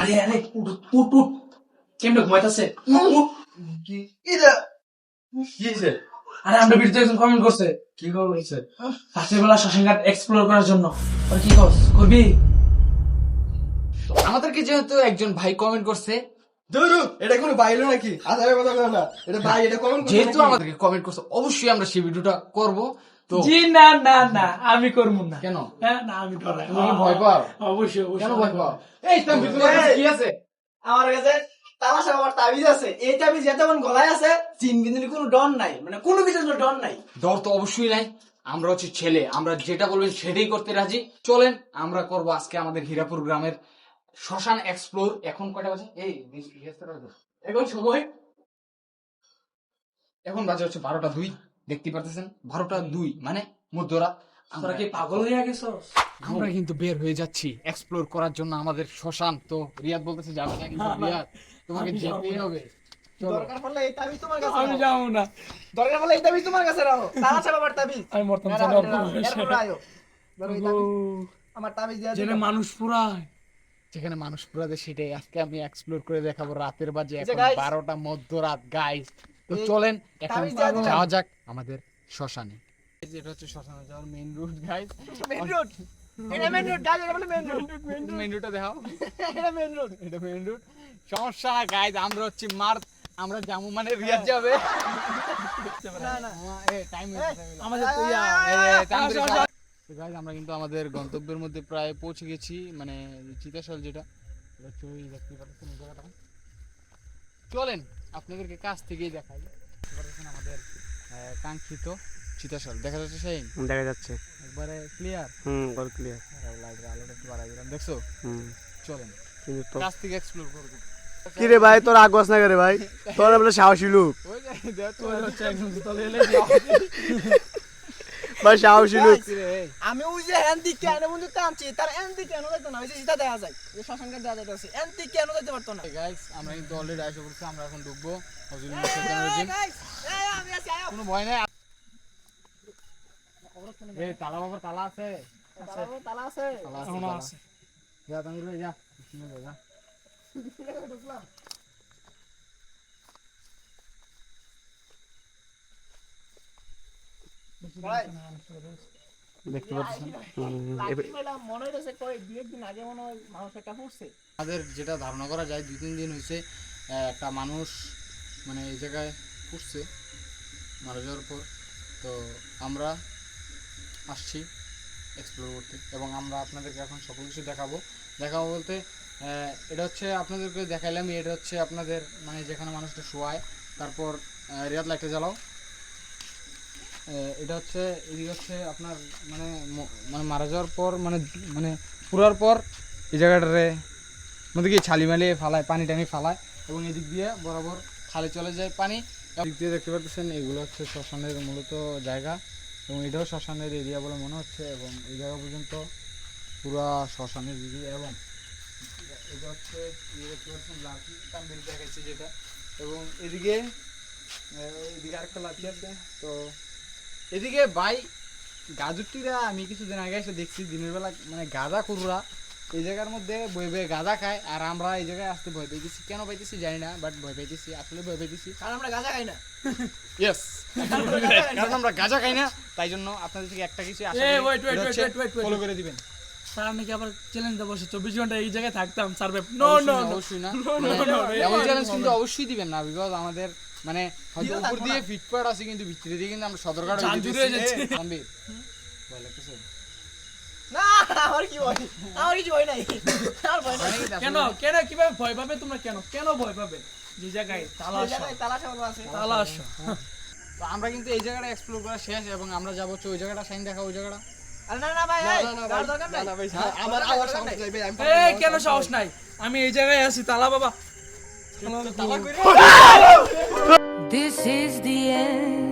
আরে আরে উঠ উঠ উঠ। কেমনে ঘুমাইতেছে? এটা কি? হয়েছে আরে আমরা ভিডিওতে একজন কমেন্ট করছে। কি খবর হয়েছে রাতের বেলা শ্মশানঘাট এক্সপ্লোর করার জন্য। আর কি কস করবি? আমাদেরকে যেহেতু একজন ভাই কমেন্ট করছে ধরু এটা কোনো বাইলো নাকি? আধারে কথা না। এটা ভাই এটা কমেন্ট যেহেতু আমাদেরকে কমেন্ট করছে অবশ্যই আমরা সেই ভিডিওটা করব। জি না না না আমি করব না। কেন? হ্যাঁ না আমি ডরাই ভয় পাও? অবশ্যই অবশ্যই। কেন ভয় পাও? এই তাম্বির তোমার কাছে কি আছে? আমার কাছে তামাশা আমার তাবিজ আছে। এই তাবিজ যেমন গলায় আছে চিন বিন্দুর কোনো ডর নাই। মানে কোনো কিছুর ডর নাই। ডর তো অবশ্যই নাই। আমরা হচ্ছে ছেলে আমরা যেটা বলবেন সেটাই করতে রাজি। চলেন আমরা করব আজকে আমাদের হীরাপুর গ্রামের শ্মশান এক্সপ্লোর। এখন কয়টা বাজে? এই। এখন সময় এখন বাজে হচ্ছে বারোটা দুই। দেখতে পারতেছেন? বারোটা দুই মানে মধ্যরাত। তোরা কি পাগল হয়ে গেছস? আমরা কিন্তু বের হয়ে যাচ্ছি এক্সপ্লোর করার জন্য আমাদের শ্মশান। তো রিয়াদ বলতেছে যাবে না কিন্তু রিয়াদ তোমাকে যেতেই হবে। দরকার পড়লে এই তাবিজ তোমার কাছে আমি যাব না। দরকার পড়লে এই তাবিজ তোমার কাছে রাখো তামাশা বাবার তাবিজ। আমি মরতাম এরা- জানি অল্প এরা- বয়সে। এরপর আয়ো। ধরো এই তাবিজ, আমার তাবিজ দেওয়া জেনে মানুষ পুরায়। যেখানে মানুষ পুরাতে সেটাই আজকে আমি এক্সপ্লোর করে দেখাবো। রাতের বাজে এখন বারোটা মধ্যরাত গাইস তো চলেন এখন। যাওয়া যাক আমাদের শ্মশানে। এটা হচ্ছে শ্মশানে যাওয়ার main route guys main road এটা মেন রোড গাছ এটা বলে মেন রোড মেইন রুটটা দেখাও। এটা মেন রোড এটা মেইন রুট সমস্যা গাইস আমরা হচ্ছে মার আমরা যাব মানে রিয়াদ যাবে। না না। টাইম আমাদের তো ইয়া, গাইজ আমরা কিন্তু আমাদের গন্তব্যের মধ্যে প্রায় পৌঁছে গেছি মানে চিতাশাল যেটা। এটা দেখতে পাচ্ছেন জায়গাটা। চলেন আপনাদেরকে কাছ থেকেই দেখাই। দেখতে পাচ্ছেন আমাদের আহ, কাঙ্ক্ষিত চিতাশাল। দেখা যাচ্ছে সেই? দেখা যাচ্ছে। একবারে ক্লিয়ার হুম অল ক্লিয়ার লাইটের আলোটা একটু বাড়াই দিলাম দেখছ? হুম। চলেন কিন্তু তো কাছ থেকে এক্সপ্লোর করব। কি রে ভাই তোর আগস না করে ভাই? তোর বলে সাহসী লোক। ওই যে দেখো তোর হচ্ছে একদম তলে এলে ভাই সাহসী লোক আমি ওই যে এনদি কেন বন্ধু টানছি তার এনদি কেন যাইতো না ওই যে সেটা দেখা যায় যে শ্মশানঘাট দেখা যাইতেছে এনদি কেন যাইতে পারতো না guys, আমরা কিন্তু অলরেডি আসে পড়ছি আমরা এখন ঢুকবো আয়ো। কোনো ভয় নেই এই তালা বাবার তালা আছে তালা- আছে তালা আছে, এখনও তালা। আছে যা ভাই যা যা ঢুকলাম। ভাই, দেখতে পাচ্ছেন লাঠি পেলাম, মনে হইতেছে কয় দুই একদিন আগে মনে হয় মানুষ আমাদের যেটা ধারণা করা যায় দুই তিন দিন হয়েছে একটা মানুষ মানে এই জায়গায় পুষছে মারা যাওয়ার পর। তো আমরা আসছি এক্সপ্লোর করতে এবং আমরা আপনাদেরকে এখন সকল কিছু দেখাবো। দেখাবো বলতে এটা হচ্ছে আপনাদেরকে দেখাইলাম এটা হচ্ছে আপনাদের মানে যেখানে মানুষটা শোয়ায় তারপর রিয়াদ লাইটটা জ্বালাও। এটা হচ্ছে, এদিকে হচ্ছে আপনার মানে মানে মারা যাওয়ার পর মানে মানে পুরার পর এই জায়গাটারে মধ্যে কি ছালি মালি, ফালায়, পানি টানি ফালায় এবং এদিক দিয়ে বরাবর খালে চলে যায় পানি। এদিক দিয়ে দেখতে পাচ্ছেন এগুলো হচ্ছে শ্মশানের মূলত জায়গা এবং এটাও শ্মশানের এরিয়া বলে মনে হচ্ছে এবং এই জায়গা পর্যন্ত পুরা শ্মশানের এরিয়া এবং এটা হচ্ছে দেখতে পাচ্ছেন লাঠি তাম্বিল দেখাচ্ছে যেটা এবং এদিকে এদিকে আরেকটা লাঠি আছে, তো এদিকে ভাই গাজরটিরা আমি কিছুদিন আগে এসে দেখছি দিনের বেলা মানে গাঁদা কুরুরা এই জায়গার মধ্যে বয়ে বয়ে গাঁদা খায় আর আমরা এই জায়গায় আসতে ভয় পাইতেছি। কেন পাইতেছি জানি না বাট ভয় পাইতেছি আসলে ভয় পাইতেছি। কারণ আমরা গাঁজা খাই না। ইয়েস কারণ আমরা গাঁজা খাই না। তাই জন্য আপনাদের থেকে একটা কিছু. ফলো করে। দিবেন। স্যার আমি কি আবার চ্যালেঞ্জ দেবো? চব্বিশ ঘণ্টা এই জায়গায় থাকতাম সার্ভে নো নো অবশ্যই না। মানে এমন চ্যালেঞ্জ কিন্তু অবশ্যই দিবেন না বিকজ আমাদের মানে হয়তো উপর দিয়ে না। ফিটপাট আছে কিন্তু ভিতরে দিয়ে কিন্তু আমরা সদরঘাট হয়ে যাচ্ছে। তানভীর, ভয় লাগতেছে? না আমার কি ভয়? আমার কিছু ভয় নাই। আমার ভয় নাই। কেন? কেন? কীভাবে ভয় পাবে তোমরা কেন? কেন ভয় পাবে? যে জায়গায় তালাশ জায়গায় তালা চাপানো আছে। তালাশ তো আমরা কিন্তু এই জায়গাটা এক্সপ্লোর করা শেষ এবং আমরা যাব হচ্ছে ওই জায়গাটা সাইন দেখা ওই জায়গাটা। আরে না না ভাই এই, যাওয়ার দরকার নাই। আমার আমার সাহস নাই ভাই আমি এই কেন সাহস নাই। আমি এই জায়গায় আছি তালা বাবা। This is the end.